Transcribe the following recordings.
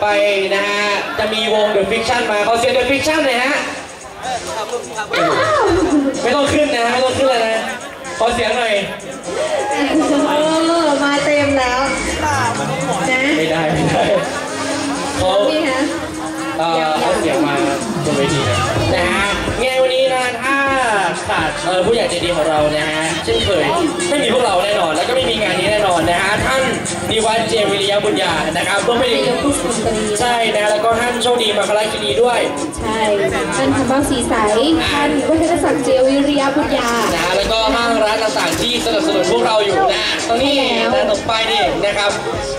ไปนะฮะ จะมีวง The Fiction มาขอเสียง The Fiction หน่อยฮะ ไม่ต้องขึ้นนะไม่ต้องขึ้นเลยนะ ขอเสียงหน่อย เออมาเต็มแล้วนะไม่ได้ ไม่ได้เขานี่ฮะ เอ่อเอาเสียงมา ขาดเอ่อผู้ใหญ่ใจดีของเรานะฮะเช่นเคยไม่มีพวกเราแน่นอน แล้วก็ไม่มีงานนี้แน่นอนนะฮะท่านนิวัฒน์เจวิริยบุญญานะครับรวมไปถึงนายกผู้สมตรีใช่นะแล้วก็ท่านโชคดีมาคลาคินีด้วย ใช่ท่านคำบ้าสีใสท่านวัฒนศักดิ์เจียววิริยาบุญญานะฮะแล้วก็ห้างร้านต่างๆที่สนับสนุนพวกเราอยู่นะตอนนี้ใช่แล้วนะตรงป้ายนี่นะครับ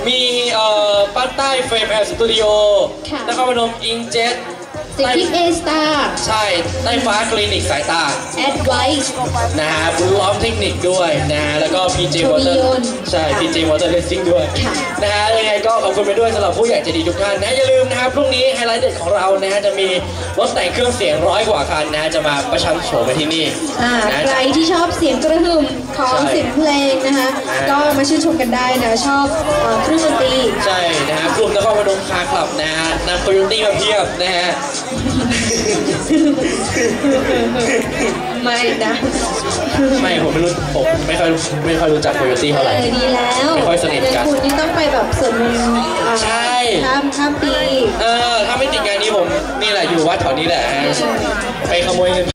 มีเอ่อป้านใต้เฟรมแอร์สตูดิโอค่ะนครพนมอิงเจ็ต สิทธิเอสตาร์ใช่ใต้ฟ้าคลินิกสายตาแอดไวส์นะฮะบุญล้อมเทคนิคด้วยนะฮะแล้วก็ PJ โช Water มิยนต์ใช่ PJ Water Racing ด้วยค่ะนะฮะยังไงก็ขอบคุณไปด้วยสำหรับผู้ใหญ่ใจดีทุกท่านนะอย่าลืมนะครับพรุ่งนี้ไฮไลท์เด็ดของเรานะฮะจะมีรถแต่งเครื่องเสียงร้อยกว่าคันนะฮะจะมาประชันโฉมไปที่นี่อ่านะใครที่ชอบเสียงกระหึ่มของใช่เสียงเพลงนะคะอ่า ก็มาชื่นชมกันได้นะชอบเอ่อเครื่องดนตรีใช่นะฮะกลุ่มนครพนมคาร์คลับนะฮะนำโคโยตี้มาเพียบนะฮะไม่นะไม่ผมไม่รู้ผมไม่ค่อยไม่ค่อยรู้จักโคโยตี้เอเท่าไหร่อดีแล้วไม่ค่อยสนิทกันเดี๋ยวคุณนี่ต้องไปแบบสวดมนต์อ่าใช่ข้ามข้ามปีเออถ้าไม่ติดงานนี้ผมนี่แหละอยู่วัดแถวนี้แหละฮะไปขโมยเงิน